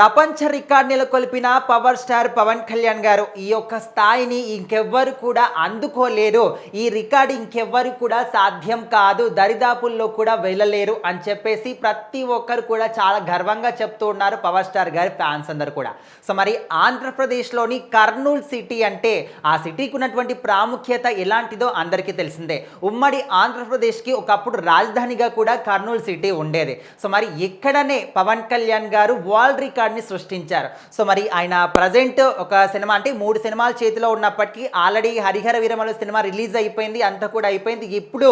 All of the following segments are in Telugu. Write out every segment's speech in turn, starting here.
ప్రపంచ రికార్డ్ నెలకొల్పిన పవర్ స్టార్ పవన్ కళ్యాణ్ గారు ఈ యొక్క స్థాయిని ఇంకెవ్వరు కూడా అందుకోలేరు. ఈ రికార్డ్ ఇంకెవ్వరు కూడా సాధ్యం కాదు. దరిదాపుల్లో కూడా వెళ్ళలేరు అని చెప్పేసి ప్రతి ఒక్కరు కూడా చాలా గర్వంగా చెప్తూ ఉన్నారు పవర్ స్టార్ గారి ఫ్యాన్స్ అందరు కూడా. సో మరి ఆంధ్రప్రదేశ్లోని కర్నూల్ సిటీ అంటే ఆ సిటీకి ఉన్నటువంటి ప్రాముఖ్యత ఎలాంటిదో అందరికీ తెలిసిందే. ఉమ్మడి ఆంధ్రప్రదేశ్కి ఒకప్పుడు రాజధానిగా కూడా కర్నూలు సిటీ ఉండేది. సో మరి ఇక్కడనే పవన్ కళ్యాణ్ గారు వరల్డ్ రికార్డ్ని సృష్టించారు. సో మరి ఆయన ప్రజెంట్ ఒక సినిమా అంటే మూడు సినిమాలు చేతిలో ఉన్నప్పటికీ ఆల్రెడీ హరిహర వీరమల సినిమా రిలీజ్ అయిపోయింది అంతా కూడా అయిపోయింది. ఇప్పుడు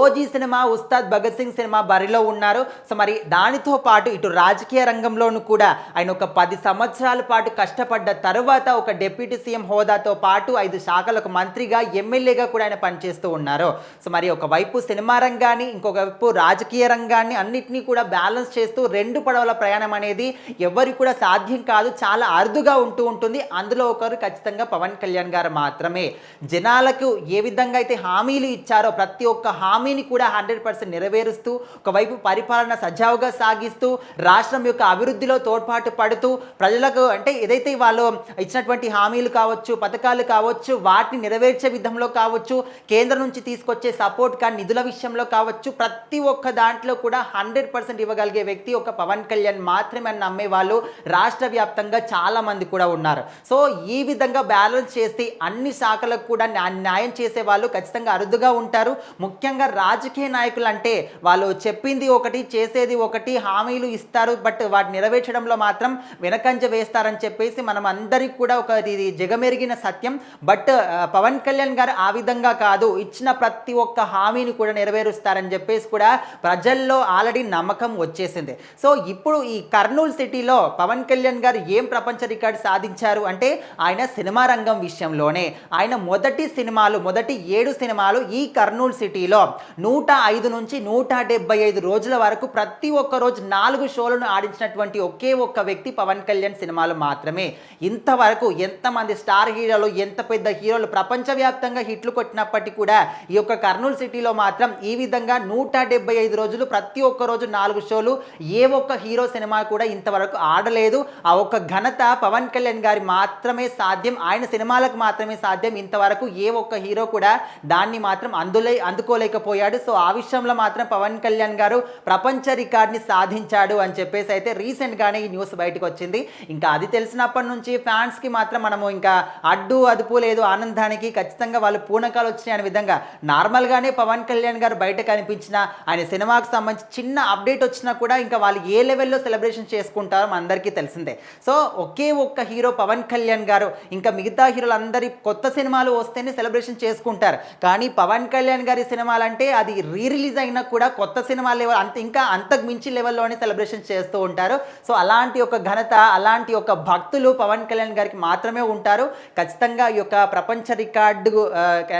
OG cinema Ustaad Bhagat Singh cinema బరిలో ఉన్నారు. సో మరి దానితో పాటు ఇటు రాజకీయ రంగంలోనూ కూడా ఆయన ఒక పది సంవత్సరాల పాటు కష్టపడ్డ తరువాత ఒక డిప్యూటీ సీఎం హోదాతో పాటు ఐదు శాఖలకు మంత్రిగా ఎమ్మెల్యేగా కూడా ఆయన పనిచేస్తూ ఉన్నారు. సో మరి ఒకవైపు సినిమా రంగాన్ని ఇంకొక వైపు రాజకీయ రంగాన్ని అన్నిటినీ కూడా బ్యాలెన్స్ చేస్తూ రెండు పడవల ప్రయాణం అనేది ఎవరికి కూడా సాధ్యం కాదు చాలా అరుదుగా ఉంటూ ఉంటుంది. అందులో ఒకరు ఖచ్చితంగా పవన్ కళ్యాణ్ గారు మాత్రమే. జనాలకు ఏ విధంగా అయితే హామీలు ఇచ్చారో ప్రతి ఒక్క హామీని కూడా హండ్రెడ్ పర్సెంట్ నెరవేరుస్తూ ఒకవైపు పరిపాలన సజావుగా సాగిస్తూ రాష్ట్రం యొక్క అభివృద్ధిలో తోడ్పాటు పడుతూ ప్రజలకు అంటే ఏదైతే వాళ్ళు ఇచ్చినటువంటి హామీలు కావచ్చు పథకాలు కావచ్చు వాటిని నెరవేర్చే విధంలో కావచ్చు కేంద్రం నుంచి తీసుకొచ్చే సపోర్ట్ కానీ నిధుల విషయంలో కావచ్చు ప్రతి ఒక్క దాంట్లో కూడా హండ్రెడ్ పర్సెంట్ ఇవ్వగలిగే వ్యక్తి ఒక పవన్ కళ్యాణ్ మాత్రమే అని నమ్మేవాళ్ళు. రాష్ట్ర వ్యాప్తంగా చాలామంది కూడా ఉన్నారు. సో ఈ విధంగా బ్యాలెన్స్ చేసి అన్ని శాఖలకు కూడా న్యాయం చేసే వాళ్ళు ఖచ్చితంగా అరుదుగా ఉంటారు. ముఖ్యంగా రాజకీయ నాయకులు అంటే వాళ్ళు చెప్పింది ఒకటి చేసేది ఒకటి హామీలు ఇస్తారు. బట్ వాటి నెరవేర్చడంలో మాత్రం వెనకంజ వేస్తారని చెప్పేసి మనం అందరికీ కూడా ఒక ఇది జగమెరిగిన సత్యం. బట్ పవన్ కళ్యాణ్ గారు ఆ విధంగా కాదు. ఇచ్చిన ప్రతి ఒక్క హామీని కూడా నెరవేరుస్తారని చెప్పేసి కూడా ప్రజల్లో ఆల్రెడీ నమ్మకం వచ్చేసింది. సో ఇప్పుడు ఈ కర్నూలు సిటీలో పవన్ కళ్యాణ్ గారు ఏం ప్రపంచ రికార్డు సాధించారు అంటే ఆయన సినిమా రంగం విషయంలోనే. ఆయన మొదటి సినిమాలు మొదటి ఏడు సినిమాలు ఈ కర్నూలు సిటీలో నూట ఐదు నుంచి నూట డెబ్బై ఐదు రోజుల వరకు ప్రతి ఒక్క రోజు నాలుగు షోలను ఆడించినటువంటి ఒకే ఒక్క వ్యక్తి పవన్ కళ్యాణ్ సినిమాలు మాత్రమే. ఇంతవరకు ఎంతమంది స్టార్ హీరోలు ఎంత పెద్ద హీరోలు ప్రపంచవ్యాప్తంగా హిట్లు కొట్టినప్పటికీ కూడా ఈ యొక్క కర్నూలు సిటీలో మాత్రం ఈ విధంగా నూట డెబ్బై ఐదు రోజులు ప్రతి ఒక్క రోజు నాలుగు షోలు ఏ ఒక్క హీరో సినిమా కూడా ఇంతవరకు ఆడలేదు. ఆ ఒక్క ఘనత పవన్ కళ్యాణ్ గారి మాత్రమే సాధ్యం. ఆయన సినిమాలకు మాత్రమే సాధ్యం. ఇంతవరకు ఏ ఒక్క హీరో కూడా దాన్ని మాత్రం అందులే అందుకోలేకపోయాడు. సో ఆ విషయంలో మాత్రం పవన్ కళ్యాణ్ గారు ప్రపంచ రికార్డ్ని సాధించాడు అని చెప్పేసి అయితే రీసెంట్గానే ఈ న్యూస్ బయటకు వచ్చింది. ఇంకా అది తెలిసినప్పటి నుంచి ఫ్యాన్స్కి మాత్రం మనము ఇంకా అడ్డు అదుపు లేదు. ఆనందానికి ఖచ్చితంగా వాళ్ళు పూనకాలు వచ్చినాయి అనే విధంగా నార్మల్గానే పవన్ కళ్యాణ్ గారు బయట కనిపించిన ఆయన సినిమాకు సంబంధించి చిన్న అప్డేట్ వచ్చినా కూడా ఇంకా వాళ్ళు ఏ లెవెల్లో సెలబ్రేషన్ చేసుకుంటారో మన అందరికీ తెలిసిందే. సో ఒకే ఒక్క హీరో పవన్ కళ్యాణ్ గారు ఇంకా మిగతా హీరోలు అందరి కొత్త సినిమాలు వస్తేనే సెలబ్రేషన్ చేసుకుంటారు. కానీ పవన్ కళ్యాణ్ గారి సినిమాలు అంటే అది రీ రిలీజ్ అయినా కూడా కొత్త సినిమా లెవెల్ అంత ఇంకా అంతకు మించి లెవెల్లోనే సెలబ్రేషన్ చేస్తూ ఉంటారు. సో అలాంటి ఒక ఘనత అలాంటి ఒక భక్తులు పవన్ కళ్యాణ్ గారికి మాత్రమే ఉంటారు. ఖచ్చితంగా ఈ యొక్క ప్రపంచ రికార్డు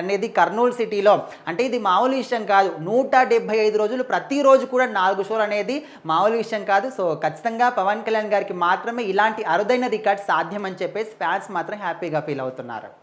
అనేది కర్నూలు సిటీలో అంటే ఇది మామూలు విషయం కాదు. నూట డెబ్బై ఐదు రోజులు ప్రతిరోజు కూడా నాలుగు షోలు అనేది మామూలు విషయం కాదు. సో ఖచ్చితంగా పవన్ కళ్యాణ్ గారికి మాత్రమే ఇలాంటి అరుదైన రికార్డ్ సాధ్యం అని చెప్పేసి ఫ్యాన్స్ మాత్రం హ్యాపీగా ఫీల్ అవుతున్నారు.